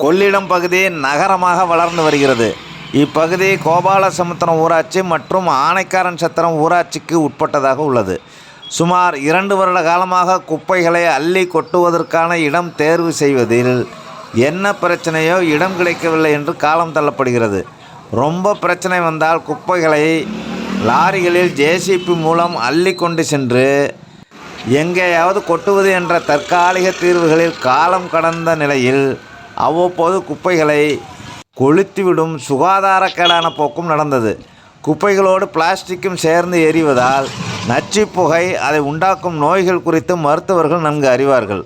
கொள்ளிடம் பகுதி நகரமாக வளர்ந்து வருகிறது. இப்பகுதி கோபாலசமுத்திரம் ஊராட்சி மற்றும் ஆனைக்காரன் சத்திரம் ஊராட்சிக்கு உட்பட்டதாக உள்ளது. சுமார் இரண்டு வருட காலமாக குப்பைகளை அள்ளி கொட்டுவதற்கான இடம் தேர்வு செய்வதில் என்ன பிரச்சனையோ இடம் கிடைக்கவில்லை என்று காலம் தள்ளப்படுகிறது. ரொம்ப பிரச்சனை வந்தால் குப்பைகளை லாரிகளில் ஜேசிபி மூலம் அள்ளி கொண்டு சென்று எங்கேயாவது கொட்டுவது என்ற தற்காலிக தீர்வுகளில் காலம் கடந்த நிலையில் அவ்வப்போது குப்பைகளை கொளுத்துவிடும் சுகாதாரக்கேடான போக்கும் நடந்தது. குப்பைகளோடு பிளாஸ்டிக்கும் சேர்ந்து எரிவதால் நச்சு புகை அதை உண்டாக்கும் நோய்கள் குறித்து மருத்துவர்கள் நன்கு அறிவார்கள்.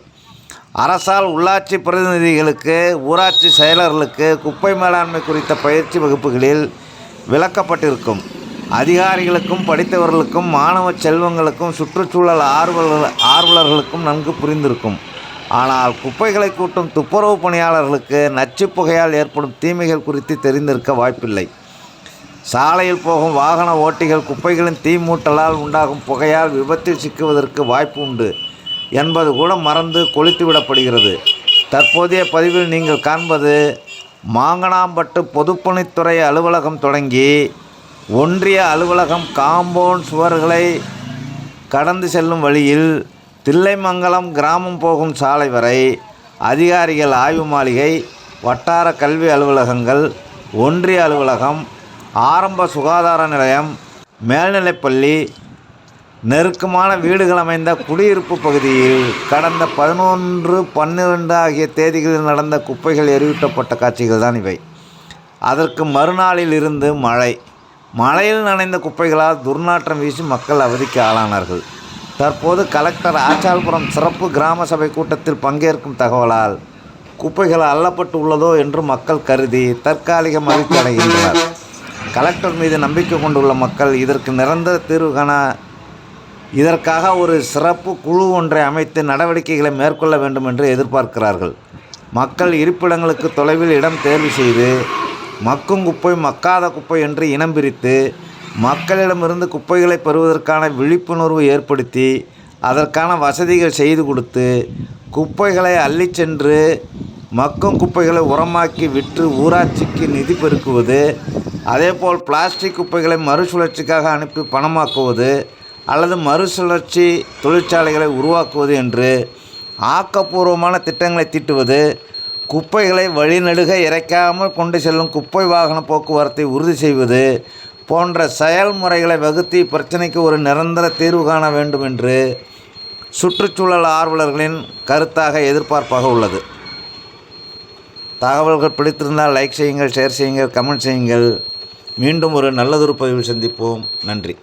அரசால் உள்ளாட்சி பிரதிநிதிகளுக்கு ஊராட்சி செயலர்களுக்கு குப்பை மேலாண்மை குறித்த பயிற்சி வகுப்புகளில் விளக்கப்பட்டிருக்கும். அதிகாரிகளுக்கும் படித்தவர்களுக்கும் மாணவ செல்வங்களுக்கும் சுற்றுச்சூழல் ஆர்வலர் ஆர்வலர்களுக்கும் நன்கு புரிந்திருக்கும். ஆனால் குப்பைகளை கூட்டும் துப்புரவு பணியாளர்களுக்கு நச்சு புகையால் ஏற்படும் தீமைகள் குறித்து தெரிந்திருக்க வாய்ப்பில்லை. சாலையில் போகும் வாகன ஓட்டிகள் குப்பைகளின் தீ மூட்டலால் உண்டாகும் புகையால் விபத்தில் சிக்குவதற்கு வாய்ப்பு உண்டு என்பது கூட மறந்து கொளுத்திவிடப்படுகிறது. தற்போதைய பதிவில் நீங்கள் காண்பது மாங்கனாம்பட்டு பொதுப்பணித்துறை அலுவலகம் தொடங்கி ஒன்றிய அலுவலகம் காம்பவுண்ட் சுவர்களை கடந்து செல்லும் வழியில் தில்லைமங்கலம் கிராமம் போகும் சாலை வரை அதிகாரிகள் ஆய்வு மாளிகை வட்டார கல்வி அலுவலகங்கள் ஒன்றிய அலுவலகம் ஆரம்ப சுகாதார நிலையம் மேல்நிலைப்பள்ளி நெருக்கமான வீடுகள் அமைந்த குடியிருப்பு பகுதியில் கடந்த பதினொன்று பன்னிரெண்டு ஆகிய தேதிகளில் நடந்த குப்பைகள் எரியூட்டப்பட்ட காட்சிகள் தான் இவை. அதற்கு மறுநாளில் இருந்து மழை. மழையில் நனைந்த குப்பைகளால் துர்நாற்றம் வீசி மக்கள் அவதிக்கு ஆளானார்கள். தற்போது கலெக்டர் ஆச்சால்புரம் சிறப்பு கிராம சபை கூட்டத்தில் பங்கேற்கும் தகவலால் குப்பைகள் அள்ளப்பட்டு உள்ளதோ என்று மக்கள் கருதி தற்காலிக மகிழ்ச்சி அடைகின்றனர். கலெக்டர் மீது நம்பிக்கை கொண்டுள்ள மக்கள் இதற்கு நிரந்தர தீர்வு காண இதற்காக ஒரு சிறப்பு குழு ஒன்றை அமைத்து நடவடிக்கைகளை மேற்கொள்ள வேண்டும் என்று எதிர்பார்க்கிறார்கள். மக்கள் இருப்பிடங்களுக்கு தொலைவில் இடம் தேர்வு செய்து மக்கும் குப்பை மக்காத குப்பை என்று இனம் பிரித்து மக்களிடமிருந்து குப்பைகளை பெறுவதற்கான விழிப்புணர்வு ஏற்படுத்தி அதற்கான வசதிகள் செய்து கொடுத்து குப்பைகளை அள்ளி சென்று மக்கும் குப்பைகளை உரமாக்கி விற்று ஊராட்சிக்கு நிதி பெருக்குவது அதேபோல் பிளாஸ்டிக் குப்பைகளை மறுசுழற்சிக்காக அனுப்பி பணமாக்குவது அல்லது மறுசுழற்சி தொழிற்சாலைகளை உருவாக்குவது என்று ஆக்கப்பூர்வமான திட்டங்களை தீட்டுவது குப்பைகளை வழிநடுக இறைக்காமல் கொண்டு செல்லும் குப்பை வாகன போக்குவரத்தை உறுதி செய்வது போன்ற செயல்முறைகளை வகுத்து இப்பிரச்சனைக்கு ஒரு நிரந்தர தீர்வு காண வேண்டும் என்று சுற்றுச்சூழல் ஆர்வலர்களின் கருத்தாக எதிர்பார்ப்பாக உள்ளது. தகவல்கள் பிடித்திருந்தால் லைக் செய்யுங்கள் ஷேர் செய்யுங்கள் கமெண்ட் செய்யுங்கள். மீண்டும் ஒரு நல்லதொரு பதிவில் சந்திப்போம். நன்றி.